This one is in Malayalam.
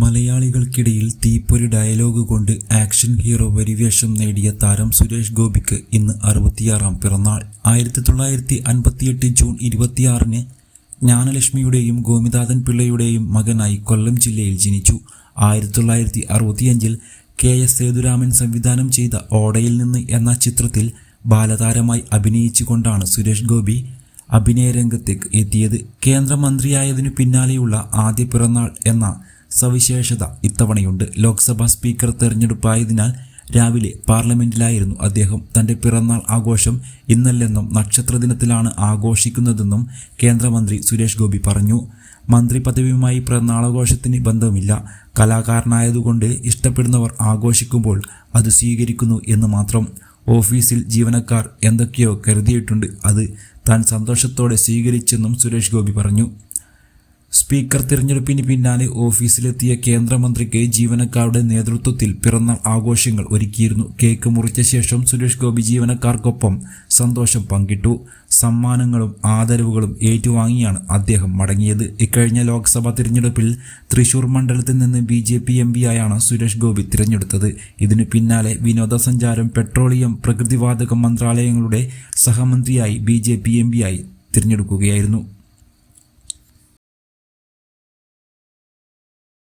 മലയാളികൾക്കിടയിൽ തീപ്പൊരി ഡയലോഗ് കൊണ്ട് ആക്ഷൻ ഹീറോ പരിവേഷം നേടിയ താരം സുരേഷ് ഗോപിക്ക് ഇന്ന് അറുപത്തിയാറാം പിറന്നാൾ. ആയിരത്തി തൊള്ളായിരത്തി അൻപത്തിയെട്ട് ജൂൺ ഇരുപത്തിയാറിന് ജ്ഞാനലക്ഷ്മിയുടെയും ഗോപിനാഥൻ പിള്ളയുടെയും മകനായി കൊല്ലം ജില്ലയിൽ ജനിച്ചു. ആയിരത്തി തൊള്ളായിരത്തി അറുപത്തിയഞ്ചിൽ കെ എസ് സേതുരാമൻ സംവിധാനം ചെയ്ത ഓടയിൽ നിന്ന് എന്ന ചിത്രത്തിൽ ബാലതാരമായി അഭിനയിച്ചുകൊണ്ടാണ് സുരേഷ് ഗോപി അഭിനയ രംഗത്തേക്ക് എത്തിയത്. കേന്ദ്രമന്ത്രിയായതിനു പിന്നാലെയുള്ള ആദ്യ പിറന്നാൾ എന്ന സവിശേഷത ഇത്തവണയുണ്ട്. ലോക്സഭാ സ്പീക്കർ തെരഞ്ഞെടുപ്പായതിനാൽ രാവിലെ പാർലമെന്റിലായിരുന്നു അദ്ദേഹം. തന്റെ പിറന്നാൾ ആഘോഷം ഇന്നല്ലെന്നും നക്ഷത്രദിനത്തിലാണ് ആഘോഷിക്കുന്നതെന്നും കേന്ദ്രമന്ത്രി സുരേഷ് ഗോപി പറഞ്ഞു. മന്ത്രി പദവിയുമായി പിറന്നാളാഘോഷത്തിന് ബന്ധമില്ല. കലാകാരനായതുകൊണ്ട് ഇഷ്ടപ്പെടുന്നവർ ആഘോഷിക്കുമ്പോൾ അത് സ്വീകരിക്കുന്നു എന്ന് മാത്രം. ഓഫീസിൽ ജീവനക്കാർ എന്തൊക്കെയോ കരുതിയിട്ടുണ്ട്. അത് താൻ സന്തോഷത്തോടെ സ്വീകരിച്ചെന്നും സുരേഷ് ഗോപി പറഞ്ഞു. സ്പീക്കർ തിരഞ്ഞെടുപ്പിന് പിന്നാലെ ഓഫീസിലെത്തിയ കേന്ദ്രമന്ത്രി കെ ജീവനക്കാരുടെ നേതൃത്വത്തിൽ പിറന്നാൾ ആഘോഷങ്ങൾ ഒരുക്കിയിരുന്നു. കേക്ക് മുറിച്ച ശേഷം സുരേഷ് ഗോപി ജീവനക്കാർക്കൊപ്പം സന്തോഷം പങ്കിട്ടു. സമ്മാനങ്ങളും ആദരവുകളും ഏറ്റുവാങ്ങിയാണ് അദ്ദേഹം മടങ്ങിയത്. ഇക്കഴിഞ്ഞ ലോക്സഭാ തിരഞ്ഞെടുപ്പിൽ തൃശൂർ മണ്ഡലത്തിൽ നിന്ന് ബി ജെ പി എം പിയായാണ് സുരേഷ് ഗോപി തിരഞ്ഞെടുത്തത്. ഇതിനു പിന്നാലെ വിനോദസഞ്ചാരം പെട്രോളിയം പ്രകൃതിവാതക മന്ത്രാലയങ്ങളുടെ സഹമന്ത്രിയായി ബി ജെ പി എം പിയായി തിരഞ്ഞെടുക്കുകയായിരുന്നു.